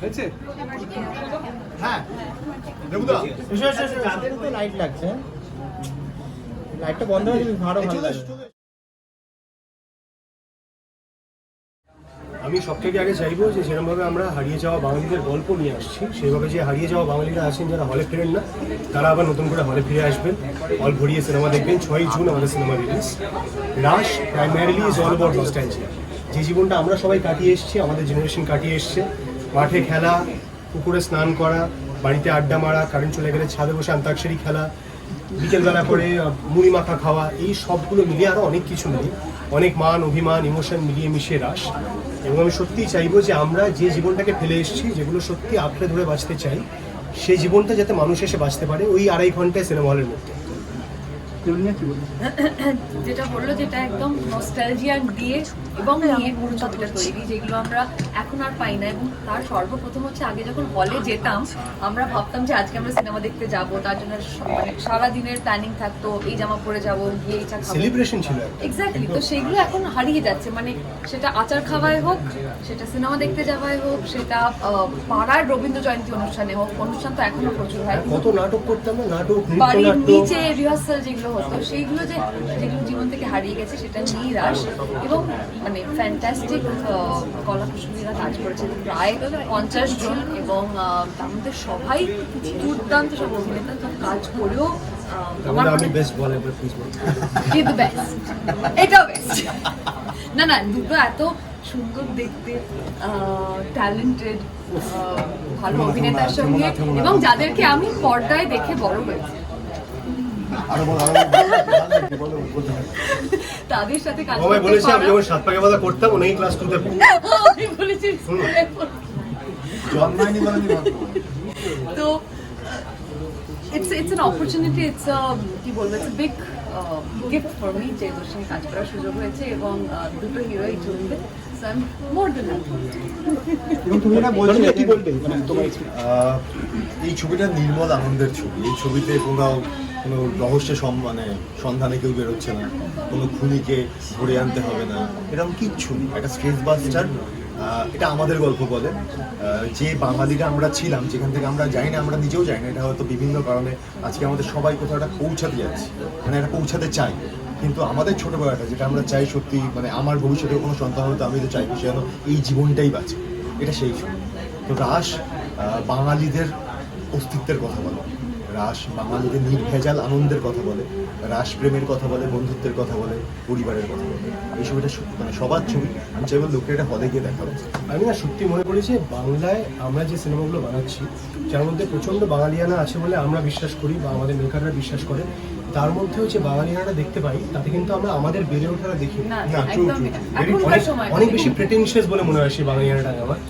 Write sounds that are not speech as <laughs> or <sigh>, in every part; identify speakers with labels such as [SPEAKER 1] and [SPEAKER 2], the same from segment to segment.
[SPEAKER 1] হয়েছে?
[SPEAKER 2] হ্যাঁ। দেবুদা।
[SPEAKER 3] রাতের তো লাইট লাগছে। লাইটটা বন্ধ হয়ে গেলে আরও ভালো
[SPEAKER 1] আমি সব থেকে আগে চাইব যে সেরকমভাবে আমরা হারিয়ে যাওয়া বাঙালিদের গল্প নিয়ে আসছি সেইভাবে যে হারিয়ে যাওয়া বাঙালিরা আছেন যারা হলে ফেরেন না তারা আবার নতুন করে হলে ফিরে আসবেন। হল ভরিয়ে সিনেমা দেখবেন ছয়ই জুন আমাদের cinema release Rush primarily is all about nostalgia যে জীবনটা আমরা সবাই কাটিয়ে এসেছি, আমাদের জেনারেশন কাটিয়ে এসছে। মাঠে খেলা, পুকুরে স্নান করা, বাড়িতে আড্ডা মারা কারেন্ট চলে গেলে ছাদে বসে আন্তাক্ষরী খেলা, বিকেলবেলা করে মুড়ি মাখা খাওয়া, এই সবগুলো মিলিয়ে আরও অনেক কিছু মিলিয়ে অনেক মান, অভিমান ইমোশন মিলিয়ে মিশিয়ে রাস। এবং আমি সত্যিই চাইব যে আমরা যে জীবনটাকে ফেলে এসেছি, যেগুলো সত্যি আঁকড়ে ধরে বাঁচতে চাই, সেই জীবনটা যাতে মানুষ এসে বাঁচতে পারে, ওই আড়াই ঘন্টায় সিনেমা হলের মধ্যে।
[SPEAKER 4] যেটা বলল যেটা একদম নস্টালজিয়া দিয়ে এবং নিয়ে পুরো ছবিটা তৈরি যেগুলো আমরা এখন আর পাই না এবং তার সর্বপ্রথম হচ্ছে আগে যখন হলে যেতাম আমরা ভাবতাম যে আজকে আমরা সিনেমা দেখতে যাব তার জন্য মানে সারা দিনের প্ল্যানিং থাকতো এই জামা পরে যাব গিয়ে এই চা খাব।
[SPEAKER 1] সেলিব্রেশন ছিল
[SPEAKER 4] এক্স্যাক্টলি তো সেগুলো এখন হারিয়ে যাচ্ছে মানে সেটা আচার খাওয়ায় হোক সেটা সিনেমা দেখতে যাওয়ায় হোক সেটা আহ, পাড়ার রবীন্দ্র জয়ন্তী অনুষ্ঠানে হোক অনুষ্ঠান তো এখনও প্রচুর হয়।
[SPEAKER 1] কত নাটক করতাম নাটক
[SPEAKER 4] বাড়ির নিচে রিহার্সাল যেগুলো হতো সেইগুলো যে যেগুলো জীবন থেকে হারিয়ে গেছে সেটা নিয়েই রাস এবং মানে ফ্যান্টাস্টিক কলা কুশলীরা কাজ করেছে প্রায় পঞ্চাশ জন এবং তার মধ্যে সবাই দুর্দান্ত সব অভিনেতা তো কাজ করেও
[SPEAKER 1] আমি বেস্ট বলে
[SPEAKER 4] কিন্তু বেস্ট এটাও বেস্ট না না দুটো এত সুন্দর দেখতে ট্যালেন্টেড ভালো অভিনেতার সঙ্গে এবং যাদেরকে আমি পর্দায় দেখে বড় হয়েছি তাদের সাথে কাজ করতে
[SPEAKER 1] বলেছে আমি যখন সাত পাকে বাধা করতাম উনি ক্লাস টুতে
[SPEAKER 4] আমি বলেছি
[SPEAKER 2] জন্মায়নি বলে
[SPEAKER 4] তো it's it's an opportunity it's কি বলব it's big gift for me যে তোর সঙ্গে কাজ করার সুযোগ হয়েছে এবং দুটো হিরোই
[SPEAKER 3] যে-
[SPEAKER 1] বলবে মানে তোমার
[SPEAKER 2] আহ, এই ছবিটা নির্মল আনন্দের ছবি। এই ছবিতে কোনো কোনো রহস্যের মানে সন্ধানে কেউ বেরোচ্ছে না। কোনো খুনিকে ধরে আনতে হবে না। এরকম কিচ্ছু একটা স্ট্রেস বাস্টার এটা আমাদের গল্প বলে। যে বাঙালিরা আমরা ছিলাম, যেখান থেকে আমরা যাই না আমরা নিজেও যাই না এটা হয়তো বিভিন্ন কারণে আজকে আমাদের সবাই কোথাও একটা পৌঁছাতে যাচ্ছি। মানে এটা পৌঁছাতে চাই। কিন্তু আমাদের ছোটবেলাটা, যেটা আমরা চাই সত্যি মানে আমার ভবিষ্যতে কোনো সন্তান হতো আমি তো চাইব সে যেন এই জীবনটাই বাঁচে। এটা সেই ছবি তো রাস বাঙালিদের অস্তিত্বের কথা বলে। রাস বাঙালিদের নির্ভেজাল আনন্দের কথা বলে রাস প্রেমের কথা বলে বন্ধুত্বের কথা বলে পরিবারের কথা বলে। এই ছবিটা মানে সবার ছবি। আমি চাইব লোককে এটা হলে গিয়ে দেখা
[SPEAKER 1] আমি না সত্যি মনে করি যে বাংলায় আমরা যে সিনেমাগুলো বানাচ্ছি যার মধ্যে প্রচণ্ড বাঙালিয়ানা আছে বলে আমরা বিশ্বাস করি বা আমাদের মেকাররা বিশ্বাস করে তার মধ্যেও যে বাঙালিয়ানাটা দেখতে পাই তাতে কিন্তু আমরা আমাদের বেড়ে ওঠাটা দেখি।
[SPEAKER 4] না
[SPEAKER 1] অনেক অনেক বেশি প্রেটেনশিয়াস বলে মনে হয় সেই বাঙালিয়ানাটা আমার।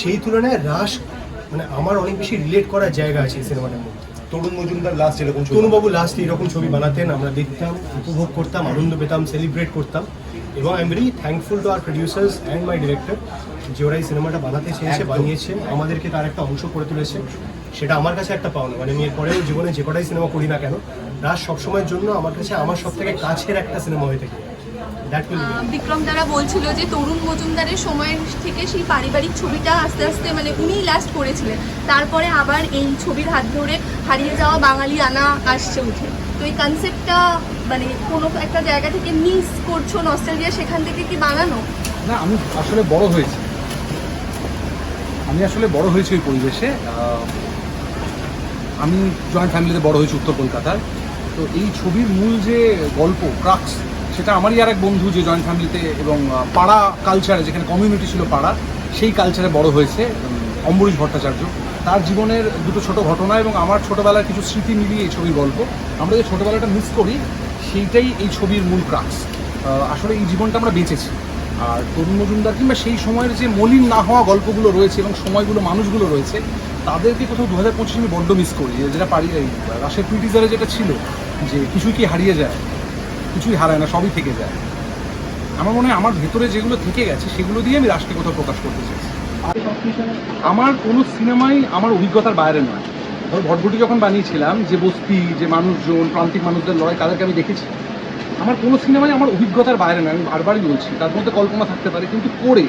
[SPEAKER 1] সেই তুলনায় রাস মানে আমার অনেক বেশি রিলেট করার জায়গা আছে এই সিনেমাটার মধ্যে।
[SPEAKER 2] তরুণ মজুমদার লাস্ট এরকম ছবি
[SPEAKER 1] তনুবাবু লাস্ট এরকম ছবি বানাতেন আমরা দেখতাম উপভোগ করতাম আনন্দ পেতাম সেলিব্রেট করতাম। এবং I am very thankful to our producers and my director যে ওরা এই সিনেমাটা বানাতে চেয়েছে বানিয়েছে আমাদেরকে তার একটা অংশ করে তুলেছে। সেটা আমার কাছে একটা পাওনা। মানে আমি এরপরেও জীবনে যে কটাই সিনেমা করি না কেন রাজ সবসময়ের জন্য আমার কাছে আমার সব থেকে কাছের একটা সিনেমা হয়ে থাকে।
[SPEAKER 5] বিক্রম দ্বারা বলছিল যে তরুণ মজুমদারের সময় থেকে সেই পারিবারিক ছবিটা আস্তে আস্তে মানে উনিই লাস্ট করেছিলেন। তারপরে আবার এই ছবির হাত ধরে হারিয়ে যাওয়া বাঙালি আনা আসছে উঠে। তো এই কনসেপ্টটা মানে কোনো একটা জায়গা থেকে মিস করছ নস্টালজিয়া সেখান থেকে কি বানানো?
[SPEAKER 6] না আমি আসলে বড় হয়েছি। আমি আসলে বড় হয়েছি ওই পরিবেশে। আমি জয়েন্ট ফ্যামিলিতে বড় হয়েছি উত্তর কলকাতার। তো এই ছবির মূল যে গল্প ক্রাক্স সেটা আমারই আর এক বন্ধু যে জয়েন্ট ফ্যামিলিতে এবং পাড়া কালচারে যেখানে কমিউনিটি ছিল পাড়া, সেই কালচারে বড় হয়েছে অম্বরীশ ভট্টাচার্য। তার জীবনের দুটো ছোট ঘটনা এবং আমার ছোটবেলার কিছু স্মৃতি মিলিয়ে এই ছবির গল্প। আমরা যে ছোটবেলাটা মিস করি, সেইটাই এই ছবির মূল ক্রাক্স আসলে এই জীবনটা আমরা বেঁচেছি। আর তরুণ মজুমদার কিংবা সেই সময়ের যে মলিন না হওয়া গল্পগুলো রয়েছে এবং সময়গুলো, মানুষগুলো রয়েছে, তাদেরকে কোথাও দু হাজার পঁচিশে আমি বড্ড মিস করি। যেটা পারি রাশের টুইটিজারে যেটা ছিল, যে কিছুই কি হারিয়ে যায় কিছুই হারায় না, সবই থেকে যায়। আমার মনে হয় আমার ভেতরে যেগুলো থেকে গেছে, সেগুলো দিয়ে আমি রাশকে কোথাও প্রকাশ করতে চাইছি। আমার কোনো সিনেমাই আমার অভিজ্ঞতার বাইরে নয়। ধর ভটভটি যখন বানিয়েছিলাম, যে বস্তি, যে মানুষজন, প্রান্তিক মানুষদের লড়াই, তাদেরকে আমি দেখেছি। আমার কোনো সিনেমায় আমার অভিজ্ঞতার বাইরে নয়, আমি বারবারই বলছি, তার মধ্যে কল্পনা থাকতে পারে, কিন্তু করে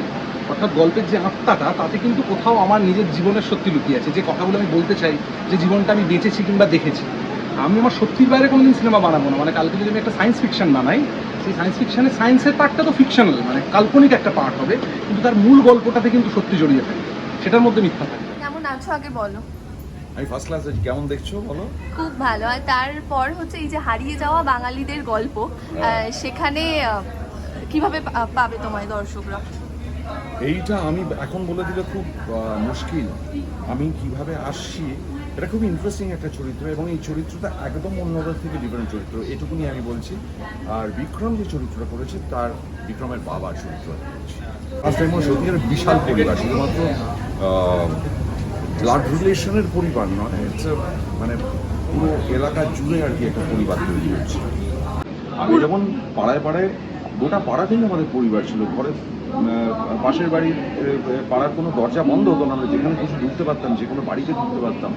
[SPEAKER 6] অর্থাৎ গল্পের যে আত্মাটা, তাতে কিন্তু কোথাও আমার নিজের জীবনের সত্যি লুকিয়ে আছে। যে কথাগুলো আমি বলতে চাই, যে জীবনটা আমি বেঁচেছি কিংবা দেখেছি আমি আমার সত্যির বাইরে কোনোদিন সিনেমা বানাবো না। মানে কালকে যদি আমি একটা সায়েন্স ফিকশন বানাই সেই সায়েন্স ফিকশনে সায়েন্সের পার্টটা তো ফিকশনাল মানে কাল্পনিক একটা পার্ট হবে কিন্তু তার মূল গল্পটাতে কিন্তু সত্যি জড়িয়ে থাকে। সেটার মধ্যে মিথ্যা থাকে।
[SPEAKER 5] কেমন আছো আগে বলো?
[SPEAKER 7] আমি ফার্স্ট ক্লাস আছি। কেমন দেখছ বলো?
[SPEAKER 5] খুব ভালো। আর তারপর হচ্ছে এই যে হারিয়ে যাওয়া বাঙালিদের গল্প সেখানে আহ, কীভাবে পাবে তোমায় দর্শকরা?
[SPEAKER 7] এইটা আমি এখন বলে দিলে খুব মুশকিল। আমি কীভাবে আসছি এটা খুব ইন্টারেস্টিং একটা চরিত্র এবং এই চরিত্রটা একদম অন্যদের থেকে ডিফারেন্ট চরিত্র এটুকুনি আমি বলছি। আর বিক্রম যে চরিত্রটা করেছে তার বিক্রমের বাবার চরিত্র ফার্স্ট টাইম সত্যিকার বিশাল পরিবার শুধুমাত্র ব্লাড রিলেশনের পরিবার নয় মানে পুরো এলাকা জুড়ে আর কি একটা পরিবার তৈরি হচ্ছে আগে যেমন পাড়ায় পাড়ায় গোটা পাড়াতেই আমাদের পরিবার ছিল ঘরে পাশের বাড়ির পাড়ার কোনো দরজা বন্ধ হতো না আমরা যেখানে কিছু ঢুকতে পারতাম যে কোনো বাড়িতে ঢুকতে পারতাম।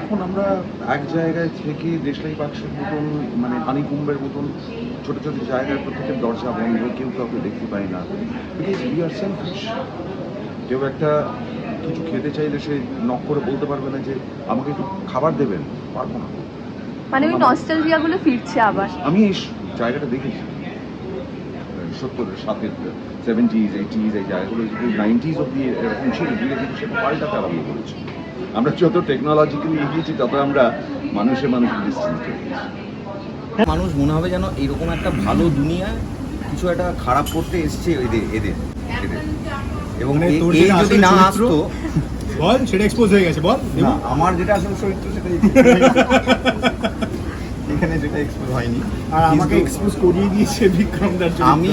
[SPEAKER 7] এখন আমরা এক জায়গায় থেকে দেশলাই বাক্সের মতন মানে হানি কুম্বের মতন ছোট ছোট জায়গায় প্রত্যেকের দরজা বন্ধ কেউ কাউকে দেখতে পাই না। বিকজ উই আর সেলফিশ কেউ একটা কিছু খেতে চাইলে সে নক করে বলতে পারবে না যে আমাকে একটু খাবার দেবেন পারব না।
[SPEAKER 5] মানে ওই নস্টালজিয়া গুলো ফিরছে আবার।
[SPEAKER 7] আমি এই জায়গাটা দেখেছি। সত্তরের সাথে সেভেন্টিজ এইটিজ এই জায়গাগুলো যদি নাইনটিজ অব্দি এরকম ছিল ধীরে ধীরে সেটা পাল্টাতে আরম্ভ করেছে আমরা যত টেকনোলজিক্যালি এগিয়েছি তত আমরা মানুষে মানুষের ডিস্টেন্স
[SPEAKER 8] মানুষ মনে হবে যেন এরকম একটা ভালো দুনিয়া কিছু একটা খারাপ করতে এসছে এদের এদের এদের। এবং
[SPEAKER 1] মানে তোর
[SPEAKER 8] এই যদি না আসতো
[SPEAKER 1] বল সেটা এক্সপোজ হয়ে গেছে বল।
[SPEAKER 2] আমার যেটা আসলে চরিত্র সেটাই <laughs> এখানে সেটা এক্সপোজ হয়নি।
[SPEAKER 1] আর আমাকে এক্সপোজ করিয়ে দিয়েছে বিক্রমদার
[SPEAKER 8] আমি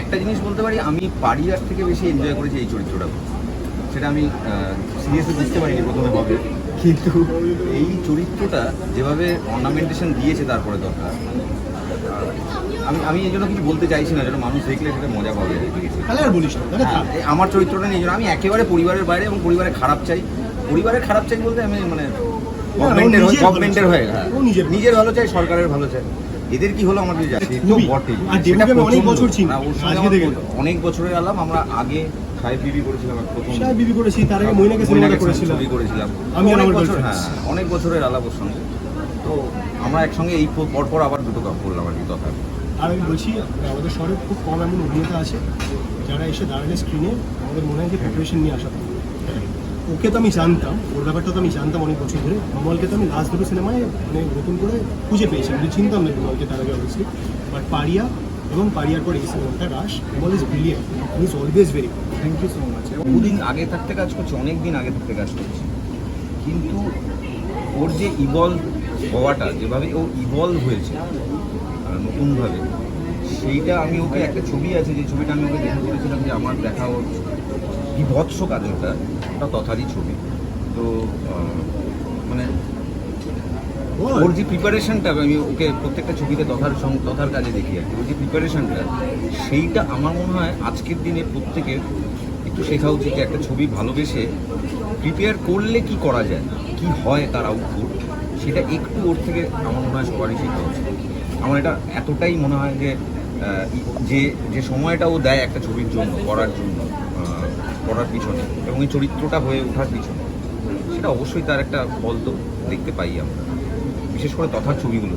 [SPEAKER 8] একটা জিনিস বলতে পারি আমি পারিয়ার থেকে বেশি এনজয় করেছি এই চরিত্রটা। সেটা আমি সিরিয়াসলি বুঝতে পারিনি প্রথমে হবে কিন্তু এই চরিত্রটা যেভাবে অর্নামেন্টেশন দিয়েছে তারপরে দরকার। আমি আমি এই জন্য কিছু বলতে চাইছি না যেন মানুষ দেখলে সেটা মজা পাবে।
[SPEAKER 1] তাহলে আর বলিস
[SPEAKER 8] হ্যাঁ, আমার চরিত্রটা নিয়ে আমি একেবারে পরিবারের বাইরে এবং পরিবারের খারাপ চাই। পরিবারের খারাপ চাই বলতে আমি মানে গভর্নমেন্টের হয়ে হ্যাঁ।
[SPEAKER 1] নিজের ভালো
[SPEAKER 8] চাই সরকারের ভালো চাই এদের কি হলো আমার কিছু জানি না। সে তো
[SPEAKER 1] খুবই।
[SPEAKER 8] বটেই
[SPEAKER 1] আর
[SPEAKER 8] সেটা
[SPEAKER 1] দেবুকে আমি অনেক। বছর
[SPEAKER 8] প্রচুর- অনেক বছরের আলাম আমরা আগে বিবি করেছিলাম প্রথম
[SPEAKER 1] বিবি করেছি তার আগে মইনাকে সিনেমাটা করেছিলাম
[SPEAKER 8] করেছিলাম
[SPEAKER 1] আমি
[SPEAKER 8] অনেক বছর হ্যাঁ অনেক বছরের আলাপ ওর সঙ্গে তো আমরা একসঙ্গে এই পর- পরপর আবার দুটো কাপ করলাম আর কি তথা
[SPEAKER 1] আর আমি বলছি আমাদের শহরে খুব কম এমন অভিনেতা আছে যারা এসে দাঁড়ালে স্ক্রিনে আমাদের মনে হয় যে প্রিপারেশন নিয়ে আসা হয়। ওকে তো আমি জানতাম, ওর ব্যাপারটা তো আমি জানতাম অনেক বছর ধরে। বিমলকে তো আমি লাস্ট দুটো সিনেমায় মানে নতুন করে খুঁজে পেয়েছি। আমি চিনতাম না বিমলকে তার আগে অবভিয়াসলি বাট পারিয়া এবং পারিয়ার পর এই সিনেমাটা Rush. Bimal is brilliant he is always very thank you so much
[SPEAKER 8] দুদিন আগে থাকতে কাজ করছে অনেক দিন আগে থাকতে কাজ করছে। কিন্তু ওর যে ইভলভ হওয়াটা, যেভাবে ও ইভলভ হয়েছে নতুনভাবে, সেইটা আমি ওকে একটা ছবি আছে, যে ছবিটা আমি ওকে দেখে বলেছিলাম যে আমার দেখা ওর বিভৎস কাজ ওটা ওটা তথারই ছবি। তো মানে ওর যে প্রিপারেশনটা আমি ওকে প্রত্যেকটা ছবিতে তথার সং- তথার কাজে দেখি আর কি। ওর যে প্রিপারেশনটা সেইটা আমার মনে হয় আজকের দিনে প্রত্যেকের একটু শেখা উচিত যে একটা ছবি ভালোবেসে প্রিপেয়ার করলে কি করা যায় কি হয় তার আউটপুট সেটা একটু ওর থেকে আমার মনে হয় সবারই শেখা উচিত। আমার এটা এতটাই মনে হয় যে যে যে সময়টা ও দেয় একটা ছবির জন্য করার জন্য করার পিছনে এবং এই চরিত্রটা হয়ে ওঠার পিছনে, সেটা অবশ্যই তার একটা বল তো দেখতে পাই আমরা, বিশেষ করে তথার ছবিগুলো